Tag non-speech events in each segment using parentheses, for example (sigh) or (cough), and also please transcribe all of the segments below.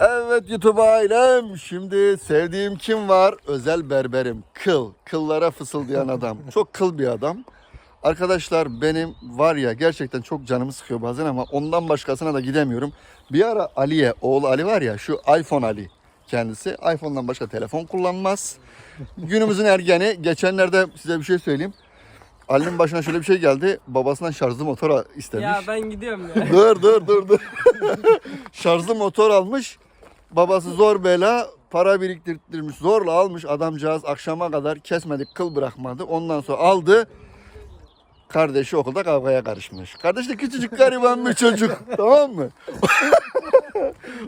Evet YouTube ailem. Şimdi sevdiğim kim var? Özel berberim. Kıl. Kıllara fısıldayan adam. (laughs) Çok kıl bir adam. Arkadaşlar benim var ya gerçekten çok canımı sıkıyor bazen ama ondan başkasına da gidemiyorum. Bir ara Ali'ye, oğlu Ali var ya şu iPhone Ali kendisi. iPhone'dan başka telefon kullanmaz. Günümüzün ergeni. Geçenlerde size bir şey söyleyeyim. Ali'nin başına şöyle bir şey geldi. Babasından şarjlı motora istemiş. Ya ben gidiyorum ya. Dur dur dur dur. (laughs) Şarjlı motor almış. Babası zor bela para biriktirmiş. Zorla almış adamcağız akşama kadar kesmedik kıl bırakmadı. Ondan sonra aldı. Kardeşi okulda kavgaya karışmış. Kardeş de küçücük gariban bir çocuk. (laughs) tamam mı?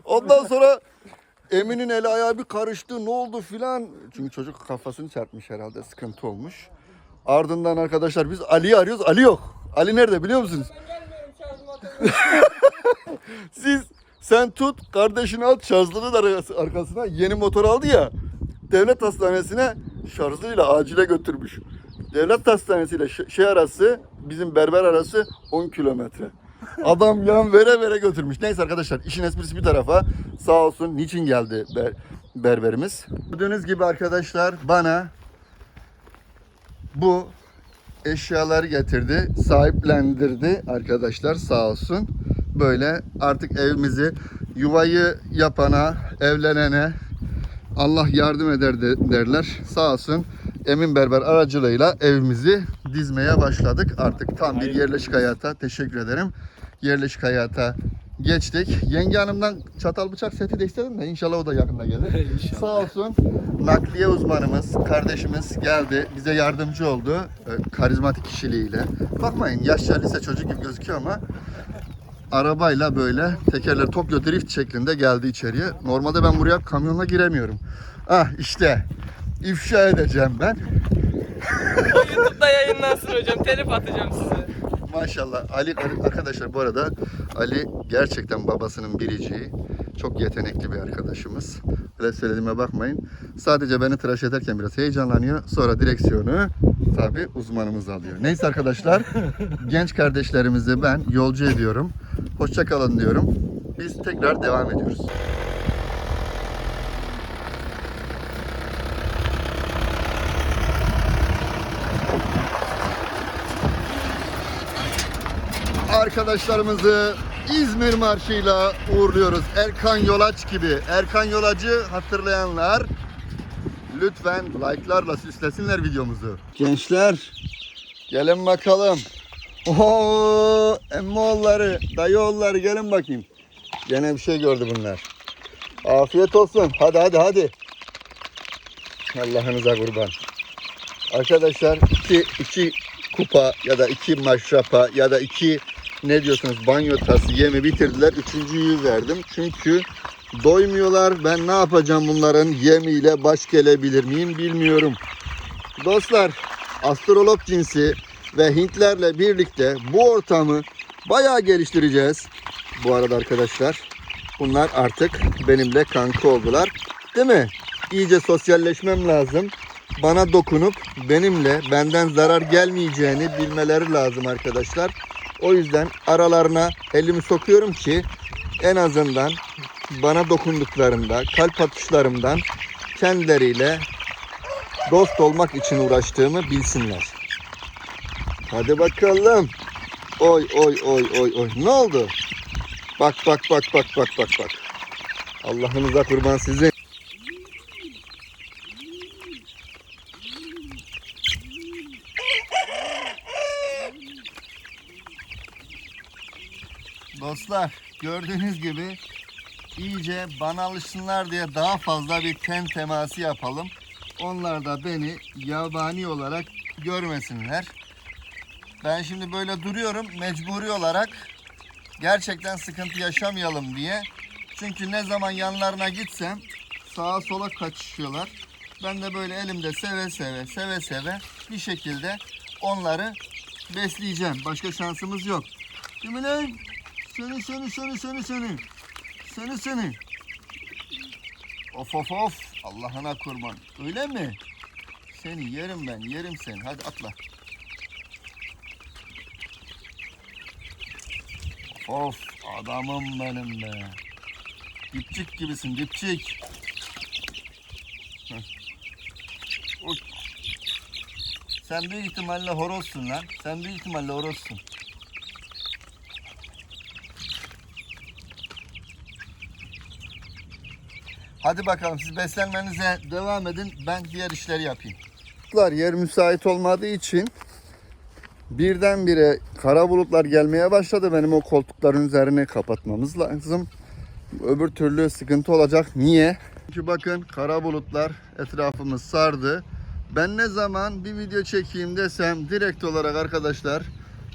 Ondan sonra Emin'in eli ayağı bir karıştı. Ne oldu filan. Çünkü çocuk kafasını çarpmış herhalde. Sıkıntı olmuş. Ardından arkadaşlar biz Ali'yi arıyoruz. Ali yok. Ali nerede biliyor musunuz? (laughs) Siz sen tut kardeşini al şarjlının arası- arkasına yeni motor aldı ya. Devlet hastanesine şarjlıyla acile götürmüş. Devlet hastanesiyle şey arası bizim berber arası 10 kilometre. Adam yan vere vere götürmüş. Neyse arkadaşlar işin esprisi bir tarafa sağ olsun niçin geldi ber- berberimiz. Gördüğünüz gibi arkadaşlar bana bu eşyaları getirdi, sahiplendirdi arkadaşlar sağ olsun. Böyle artık evimizi yuvayı yapana, evlenene Allah yardım eder de- derler. Sağ olsun Emin Berber aracılığıyla evimizi dizmeye başladık. Artık tam bir yerleşik hayata teşekkür ederim. Yerleşik hayata geçtik. Yenge hanımdan çatal bıçak seti de istedim de inşallah o da yakında gelir. (laughs) İnşallah. Sağ olsun nakliye uzmanımız, kardeşimiz geldi. Bize yardımcı oldu. e, Karizmatik kişiliğiyle. Bakmayın yaşça lise çocuk gibi gözüküyor ama arabayla böyle tekerler Tokyo Drift şeklinde geldi içeriye. Normalde ben buraya kamyonla giremiyorum. Ah işte ifşa edeceğim ben. O YouTube'da yayınlansın hocam. Telif atacağım size. Maşallah Ali arkadaşlar bu arada Ali gerçekten babasının biriciği. Çok yetenekli bir arkadaşımız. Öyle söylediğime bakmayın. Sadece beni tıraş ederken biraz heyecanlanıyor. Sonra direksiyonu tabi uzmanımız alıyor. Neyse arkadaşlar genç kardeşlerimizi ben yolcu ediyorum. Hoşça kalın diyorum. Biz tekrar devam ediyoruz. arkadaşlarımızı İzmir Marşı'yla uğurluyoruz. Erkan Yolaç gibi. Erkan Yolacı hatırlayanlar lütfen like'larla süslesinler videomuzu. Gençler gelin bakalım. Oo, emmoğulları, dayıoğulları gelin bakayım. Gene bir şey gördü bunlar. Afiyet olsun. Hadi hadi hadi. Allah'ınıza kurban. Arkadaşlar iki, iki kupa ya da iki maşrapa ya da iki ne diyorsunuz banyo tası yemi bitirdiler. Üçüncüyü verdim. Çünkü doymuyorlar. Ben ne yapacağım bunların yemiyle baş gelebilir miyim bilmiyorum. Dostlar astrolog cinsi ve Hintlerle birlikte bu ortamı bayağı geliştireceğiz. Bu arada arkadaşlar bunlar artık benimle kanka oldular. Değil mi? İyice sosyalleşmem lazım bana dokunup benimle benden zarar gelmeyeceğini bilmeleri lazım arkadaşlar. O yüzden aralarına elimi sokuyorum ki en azından bana dokunduklarında kalp atışlarımdan kendileriyle dost olmak için uğraştığımı bilsinler. Hadi bakalım. Oy oy oy oy oy. Ne oldu? Bak bak bak bak bak bak bak. Allah'ınıza kurban sizin. Dostlar gördüğünüz gibi iyice bana alışsınlar diye daha fazla bir ten teması yapalım. Onlar da beni yabani olarak görmesinler. Ben şimdi böyle duruyorum mecburi olarak gerçekten sıkıntı yaşamayalım diye. Çünkü ne zaman yanlarına gitsem sağa sola kaçışıyorlar. Ben de böyle elimde seve seve seve seve bir şekilde onları besleyeceğim. Başka şansımız yok. Lan? Seni seni seni seni seni. Seni seni. Of of of. Allah'ına kurban. Öyle mi? Seni yerim ben. Yerim seni. Hadi atla. Of adamım benim be. Dipçik gibisin dipçik. Sen büyük ihtimalle horozsun lan. Sen büyük ihtimalle horozsun. Hadi bakalım siz beslenmenize devam edin. Ben diğer işleri yapayım. Yer müsait olmadığı için birdenbire kara bulutlar gelmeye başladı. Benim o koltukların üzerine kapatmamız lazım. Öbür türlü sıkıntı olacak. Niye? Çünkü bakın kara bulutlar etrafımız sardı. Ben ne zaman bir video çekeyim desem direkt olarak arkadaşlar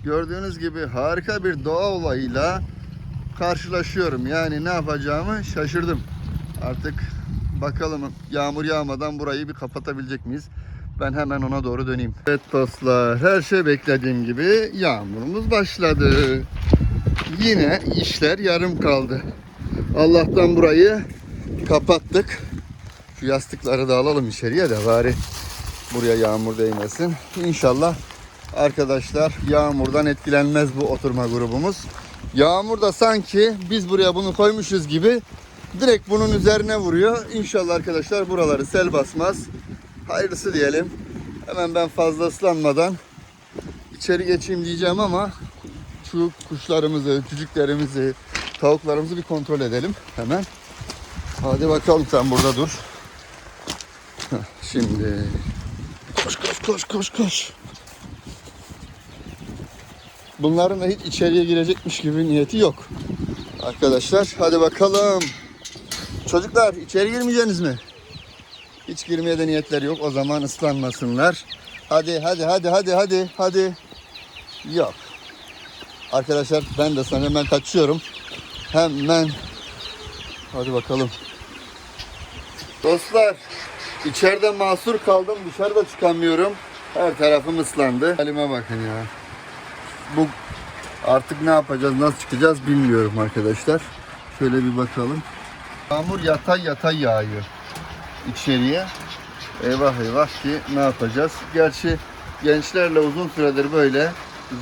gördüğünüz gibi harika bir doğa olayıyla karşılaşıyorum. Yani ne yapacağımı şaşırdım. Artık bakalım yağmur yağmadan burayı bir kapatabilecek miyiz? Ben hemen ona doğru döneyim. Evet dostlar her şey beklediğim gibi yağmurumuz başladı. Yine işler yarım kaldı. Allah'tan burayı kapattık. Şu yastıkları da alalım içeriye de bari buraya yağmur değmesin. İnşallah arkadaşlar yağmurdan etkilenmez bu oturma grubumuz. Yağmur da sanki biz buraya bunu koymuşuz gibi direkt bunun üzerine vuruyor. İnşallah arkadaşlar buraları sel basmaz. Hayırlısı diyelim. Hemen ben fazla ıslanmadan içeri geçeyim diyeceğim ama şu kuşlarımızı, cücüklerimizi, tavuklarımızı bir kontrol edelim hemen. Hadi bakalım sen burada dur. Şimdi koş koş koş koş koş. Bunların da hiç içeriye girecekmiş gibi niyeti yok. Arkadaşlar hadi bakalım. Çocuklar içeri girmeyeceksiniz mi? Hiç girmeye de niyetleri yok. O zaman ıslanmasınlar. Hadi hadi hadi hadi hadi hadi. Yok. Arkadaşlar ben de sana hemen kaçıyorum. Hemen. Hadi bakalım. Dostlar içeride mahsur kaldım. Dışarıda çıkamıyorum. Her tarafım ıslandı. Halime bakın ya. Bu artık ne yapacağız, nasıl çıkacağız bilmiyorum arkadaşlar. Şöyle bir bakalım. Yağmur yatay yatay yağıyor içeriye. Eyvah eyvah ki ne yapacağız? Gerçi gençlerle uzun süredir böyle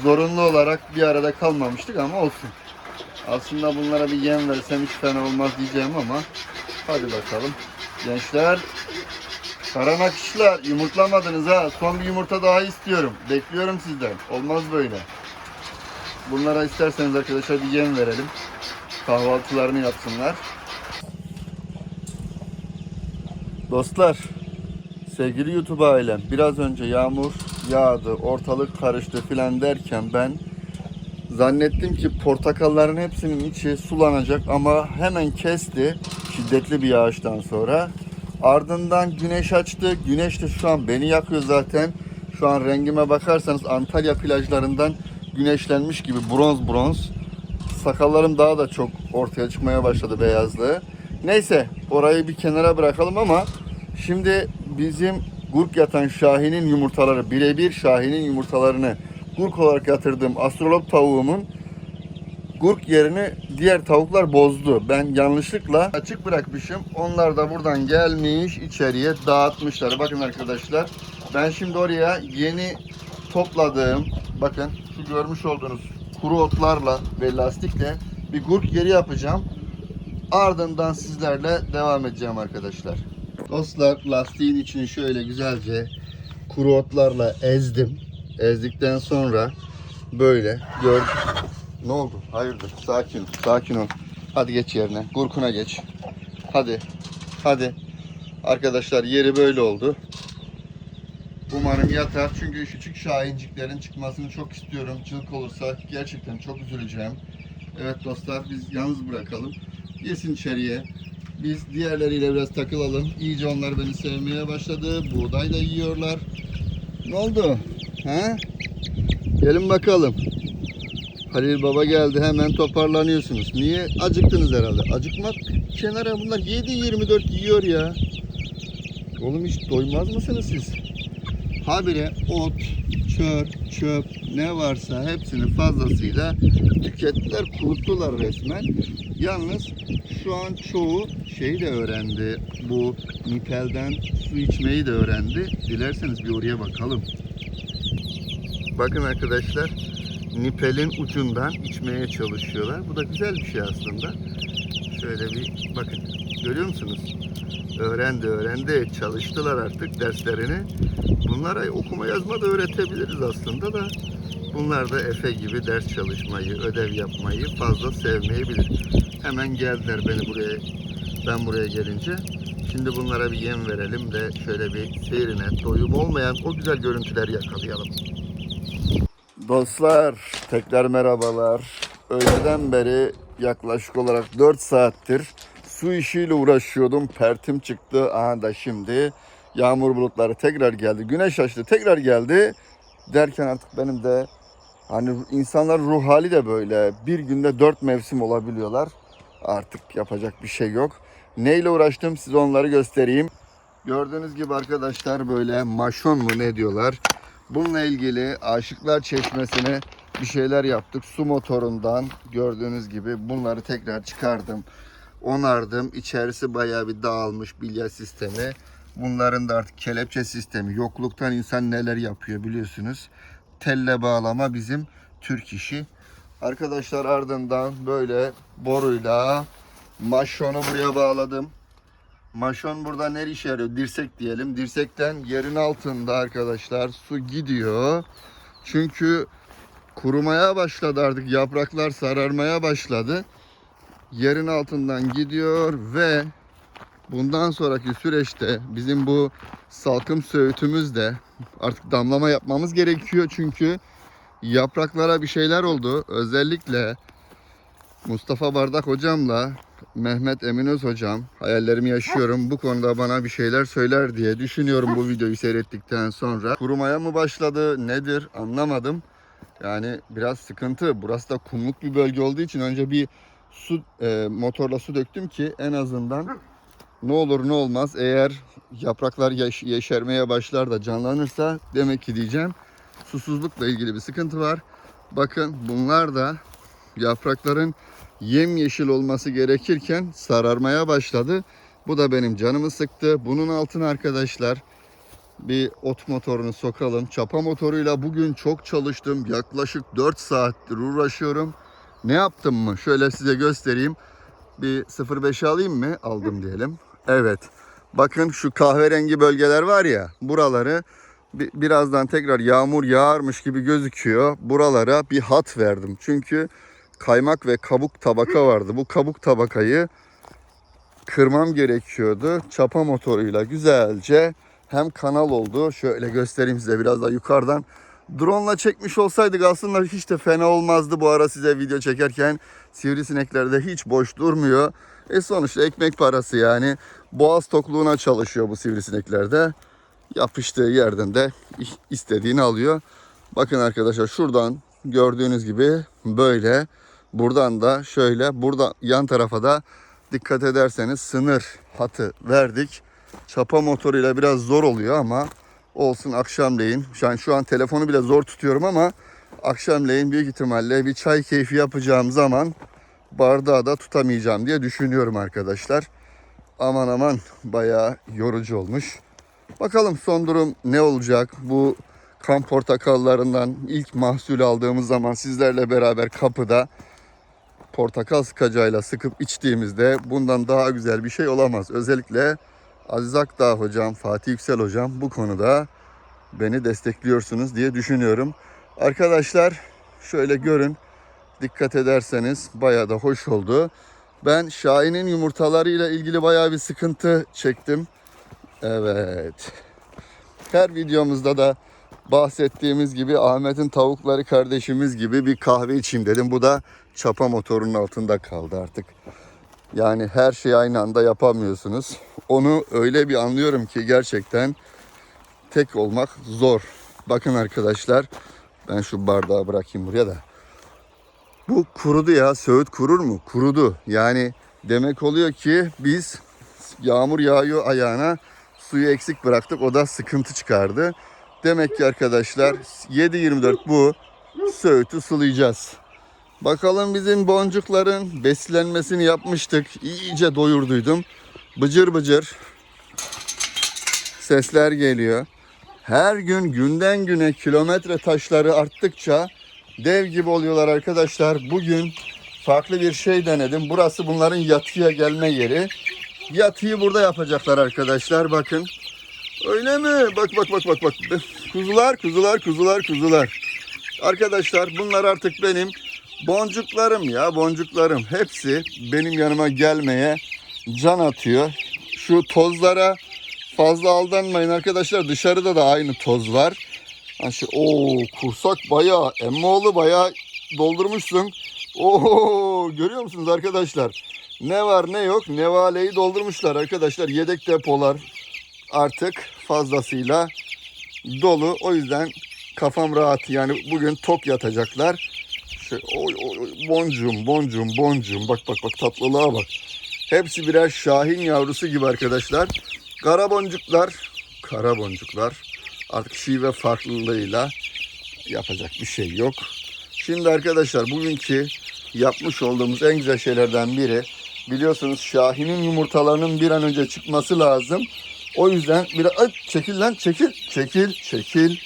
zorunlu olarak bir arada kalmamıştık ama olsun. Aslında bunlara bir yem versem hiç fena olmaz diyeceğim ama hadi bakalım. Gençler Karanak işler yumurtlamadınız ha. Son bir yumurta daha istiyorum. Bekliyorum sizden. Olmaz böyle. Bunlara isterseniz arkadaşlar bir yem verelim. Kahvaltılarını yapsınlar. Dostlar, sevgili YouTube ailem, biraz önce yağmur yağdı, ortalık karıştı filan derken ben zannettim ki portakalların hepsinin içi sulanacak ama hemen kesti şiddetli bir yağıştan sonra. Ardından güneş açtı. Güneş de şu an beni yakıyor zaten. Şu an rengime bakarsanız Antalya plajlarından güneşlenmiş gibi bronz bronz. Sakallarım daha da çok ortaya çıkmaya başladı beyazlığı. Neyse orayı bir kenara bırakalım ama şimdi bizim gurk yatan Şahin'in yumurtaları birebir Şahin'in yumurtalarını gurk olarak yatırdığım astrolog tavuğumun gurk yerini diğer tavuklar bozdu. Ben yanlışlıkla açık bırakmışım. Onlar da buradan gelmiş içeriye dağıtmışlar. Bakın arkadaşlar ben şimdi oraya yeni topladığım bakın şu görmüş olduğunuz kuru otlarla ve lastikle bir gurk yeri yapacağım. Ardından sizlerle devam edeceğim arkadaşlar. Dostlar lastiğin içini şöyle güzelce kuru otlarla ezdim. Ezdikten sonra böyle gör. Ne oldu? Hayırdır? Sakin, sakin ol. Hadi geç yerine. Gurkuna geç. Hadi. Hadi. Arkadaşlar yeri böyle oldu. Umarım yatar. Çünkü küçük şahinciklerin çıkmasını çok istiyorum. Çılık olursa gerçekten çok üzüleceğim. Evet dostlar biz yalnız bırakalım. Yesin içeriye. Biz diğerleriyle biraz takılalım. İyice onlar beni sevmeye başladı. Buğday da yiyorlar. Ne oldu? He? Gelin bakalım. Halil Baba geldi hemen toparlanıyorsunuz. Niye? Acıktınız herhalde. Acıkmak kenara bunlar 7-24 yiyor ya. Oğlum hiç doymaz mısınız siz? Habire ot, çör, çöp ne varsa hepsini fazlasıyla tükettiler, kuruttular resmen. Yalnız şu an çoğu şeyi de öğrendi. Bu nipelden su içmeyi de öğrendi. Dilerseniz bir oraya bakalım. Bakın arkadaşlar nipelin ucundan içmeye çalışıyorlar. Bu da güzel bir şey aslında. Şöyle bir bakın. Görüyor musunuz? Öğrendi öğrendi. Çalıştılar artık derslerini. Bunlara okuma yazma da öğretebiliriz aslında da. Bunlar da Efe gibi ders çalışmayı, ödev yapmayı fazla sevmeyebilir. Hemen geldiler beni buraya, ben buraya gelince. Şimdi bunlara bir yem verelim de şöyle bir seyrine doyum olmayan o güzel görüntüleri yakalayalım. Dostlar tekrar merhabalar. Öğleden beri yaklaşık olarak 4 saattir su işiyle uğraşıyordum. Pertim çıktı. Aha da şimdi yağmur bulutları tekrar geldi. Güneş açtı tekrar geldi. Derken artık benim de hani insanlar ruh hali de böyle. Bir günde 4 mevsim olabiliyorlar. Artık yapacak bir şey yok. Neyle uğraştım size onları göstereyim. Gördüğünüz gibi arkadaşlar böyle maşon mu ne diyorlar. Bununla ilgili Aşıklar Çeşmesi'ne bir şeyler yaptık. Su motorundan gördüğünüz gibi bunları tekrar çıkardım. Onardım. İçerisi bayağı bir dağılmış bilya sistemi. Bunların da artık kelepçe sistemi. Yokluktan insan neler yapıyor biliyorsunuz. Telle bağlama bizim Türk işi. Arkadaşlar ardından böyle boruyla maşonu buraya bağladım. Maşon burada ne işe yarıyor? Dirsek diyelim. Dirsekten yerin altında arkadaşlar su gidiyor. Çünkü kurumaya başladı artık. Yapraklar sararmaya başladı. Yerin altından gidiyor ve bundan sonraki süreçte bizim bu salkım söğütümüz de artık damlama yapmamız gerekiyor. Çünkü yapraklara bir şeyler oldu. Özellikle Mustafa Bardak hocamla Mehmet Eminöz hocam hayallerimi yaşıyorum. Bu konuda bana bir şeyler söyler diye düşünüyorum bu videoyu seyrettikten sonra. Kurumaya mı başladı nedir anlamadım. Yani biraz sıkıntı. Burası da kumluk bir bölge olduğu için önce bir su e, motorla su döktüm ki en azından ne olur ne olmaz eğer yapraklar yaş- yeşermeye başlar da canlanırsa demek ki diyeceğim susuzlukla ilgili bir sıkıntı var. Bakın bunlar da yaprakların yemyeşil olması gerekirken sararmaya başladı. Bu da benim canımı sıktı. Bunun altına arkadaşlar bir ot motorunu sokalım. Çapa motoruyla bugün çok çalıştım. Yaklaşık 4 saattir uğraşıyorum. Ne yaptım mı? Şöyle size göstereyim. Bir 0.5 alayım mı? Aldım diyelim. Evet. Bakın şu kahverengi bölgeler var ya. Buraları bi- birazdan tekrar yağmur yağarmış gibi gözüküyor. Buralara bir hat verdim. Çünkü kaymak ve kabuk tabaka vardı. Bu kabuk tabakayı kırmam gerekiyordu. Çapa motoruyla güzelce hem kanal oldu. Şöyle göstereyim size biraz daha yukarıdan. Drone'la çekmiş olsaydık aslında hiç de fena olmazdı. Bu ara size video çekerken sivrisinekler de hiç boş durmuyor. E sonuçta ekmek parası yani. Boğaz tokluğuna çalışıyor bu sivrisinekler de. Yapıştığı yerden de istediğini alıyor. Bakın arkadaşlar şuradan gördüğünüz gibi böyle. Buradan da şöyle burada yan tarafa da dikkat ederseniz sınır hatı verdik. Çapa motoruyla biraz zor oluyor ama olsun akşamleyin. An, şu an telefonu bile zor tutuyorum ama akşamleyin büyük ihtimalle bir çay keyfi yapacağım zaman bardağı da tutamayacağım diye düşünüyorum arkadaşlar. Aman aman bayağı yorucu olmuş. Bakalım son durum ne olacak? Bu kan portakallarından ilk mahsul aldığımız zaman sizlerle beraber kapıda portakal sıkacağıyla sıkıp içtiğimizde bundan daha güzel bir şey olamaz. Özellikle Aziz Akdağ hocam, Fatih Yüksel hocam bu konuda beni destekliyorsunuz diye düşünüyorum. Arkadaşlar şöyle görün. Dikkat ederseniz bayağı da hoş oldu. Ben Şahin'in yumurtalarıyla ilgili bayağı bir sıkıntı çektim. Evet. Her videomuzda da bahsettiğimiz gibi Ahmet'in tavukları kardeşimiz gibi bir kahve içeyim dedim. Bu da çapa motorunun altında kaldı artık. Yani her şeyi aynı anda yapamıyorsunuz. Onu öyle bir anlıyorum ki gerçekten tek olmak zor. Bakın arkadaşlar ben şu bardağı bırakayım buraya da. Bu kurudu ya. Söğüt kurur mu? Kurudu. Yani demek oluyor ki biz yağmur yağıyor ayağına suyu eksik bıraktık. O da sıkıntı çıkardı. Demek ki arkadaşlar 7-24 bu söğütü sulayacağız. Bakalım bizim boncukların beslenmesini yapmıştık. İyice doyurduydum. Bıcır bıcır sesler geliyor. Her gün günden güne kilometre taşları arttıkça dev gibi oluyorlar arkadaşlar. Bugün farklı bir şey denedim. Burası bunların yatıya gelme yeri. Yatıyı burada yapacaklar arkadaşlar bakın. Öyle mi? Bak bak bak bak bak. Kuzular, kuzular, kuzular, kuzular. Arkadaşlar bunlar artık benim boncuklarım ya boncuklarım. Hepsi benim yanıma gelmeye can atıyor. Şu tozlara fazla aldanmayın arkadaşlar. Dışarıda da aynı toz var. Ha şu, oo, kursak bayağı, emmoğlu bayağı doldurmuşsun. Oo, görüyor musunuz arkadaşlar? Ne var ne yok nevaleyi doldurmuşlar arkadaşlar. Yedek depolar artık fazlasıyla dolu. O yüzden kafam rahat. Yani bugün tok yatacaklar. Şey, oy, oy, boncuğum, boncuğum, boncuğum. Bak bak bak tatlılığa bak. Hepsi birer şahin yavrusu gibi arkadaşlar. Kara boncuklar, kara boncuklar. Artık şive farklılığıyla yapacak bir şey yok. Şimdi arkadaşlar bugünkü yapmış olduğumuz en güzel şeylerden biri biliyorsunuz Şahin'in yumurtalarının bir an önce çıkması lazım. O yüzden bir Ay, çekil lan çekil çekil çekil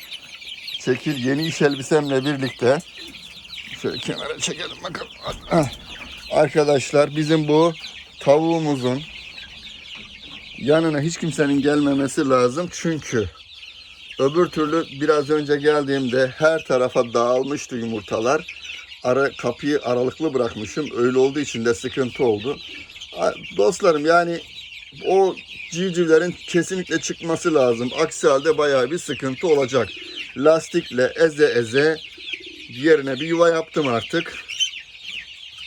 çekil yeni iş elbisemle birlikte şöyle kenara çekelim bakalım. Arkadaşlar bizim bu tavuğumuzun yanına hiç kimsenin gelmemesi lazım çünkü öbür türlü biraz önce geldiğimde her tarafa dağılmıştı yumurtalar. Ara, kapıyı aralıklı bırakmışım. Öyle olduğu için de sıkıntı oldu. Dostlarım yani o civcivlerin kesinlikle çıkması lazım. Aksi halde bayağı bir sıkıntı olacak. Lastikle eze eze yerine bir yuva yaptım artık.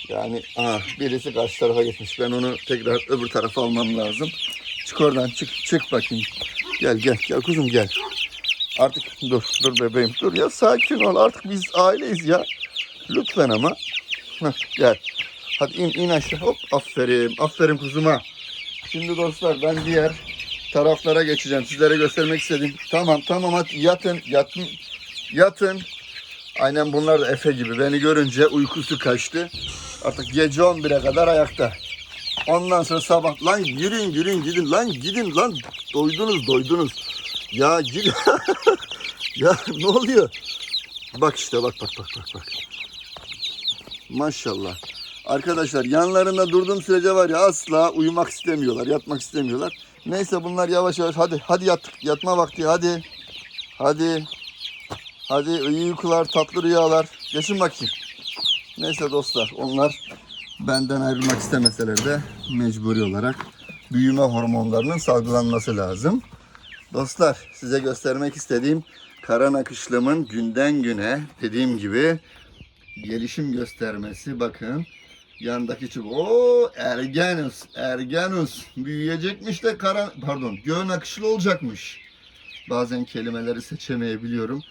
Yani aha, birisi karşı tarafa geçmiş. Ben onu tekrar öbür tarafa almam lazım. Çık oradan çık çık bakayım. Gel gel gel kuzum gel. Artık dur dur bebeğim dur ya sakin ol artık biz aileyiz ya. Lütfen ama. Heh, gel. Hadi in in aşağı hop aferin aferin kuzuma. Şimdi dostlar ben diğer taraflara geçeceğim. Sizlere göstermek istedim. Tamam tamam hadi yatın yatın yatın. Aynen bunlar da Efe gibi. Beni görünce uykusu kaçtı. Artık gece 11'e kadar ayakta. Ondan sonra sabah lan yürüyün yürüyün gidin lan gidin lan doydunuz doydunuz. Ya gidin. (laughs) ya ne oluyor? Bak işte bak bak bak bak bak. Maşallah. Arkadaşlar yanlarında durduğum sürece var ya asla uyumak istemiyorlar, yatmak istemiyorlar. Neyse bunlar yavaş yavaş hadi hadi yat yatma vakti hadi. Hadi. Hadi iyi uykular, tatlı rüyalar. Geçin bakayım. Neyse dostlar onlar benden ayrılmak istemeseler de mecburi olarak büyüme hormonlarının salgılanması lazım. Dostlar size göstermek istediğim kara nakışlımın günden güne dediğim gibi gelişim göstermesi bakın. Yandaki çubuk. Oo ergenus, ergenus. Büyüyecekmiş de kara, pardon göğün akışlı olacakmış. Bazen kelimeleri seçemeyebiliyorum.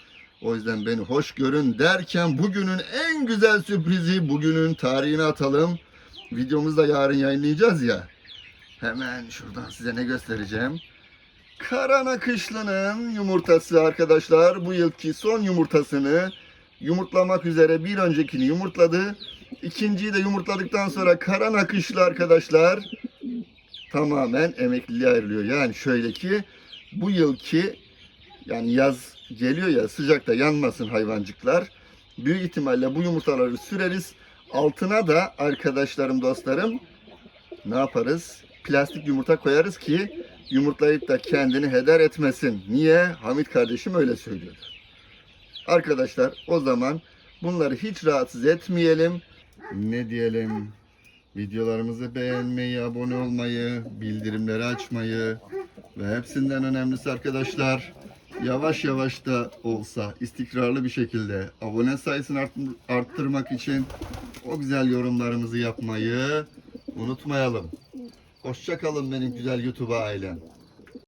O yüzden beni hoş görün derken bugünün en güzel sürprizi bugünün tarihini atalım. Videomuzu da yarın yayınlayacağız ya. Hemen şuradan size ne göstereceğim. Kara nakışlının yumurtası arkadaşlar. Bu yılki son yumurtasını yumurtlamak üzere bir öncekini yumurtladı. İkinciyi de yumurtladıktan sonra kara nakışlı arkadaşlar tamamen emekliliğe ayrılıyor. Yani şöyle ki bu yılki yani yaz geliyor ya sıcakta yanmasın hayvancıklar. Büyük ihtimalle bu yumurtaları süreriz. Altına da arkadaşlarım dostlarım ne yaparız? Plastik yumurta koyarız ki yumurtlayıp da kendini heder etmesin. Niye? Hamit kardeşim öyle söylüyor. Arkadaşlar o zaman bunları hiç rahatsız etmeyelim. Ne diyelim? Videolarımızı beğenmeyi, abone olmayı, bildirimleri açmayı ve hepsinden önemlisi arkadaşlar yavaş yavaş da olsa istikrarlı bir şekilde abone sayısını art- arttırmak için o güzel yorumlarımızı yapmayı unutmayalım. Hoşça kalın benim güzel YouTube ailem.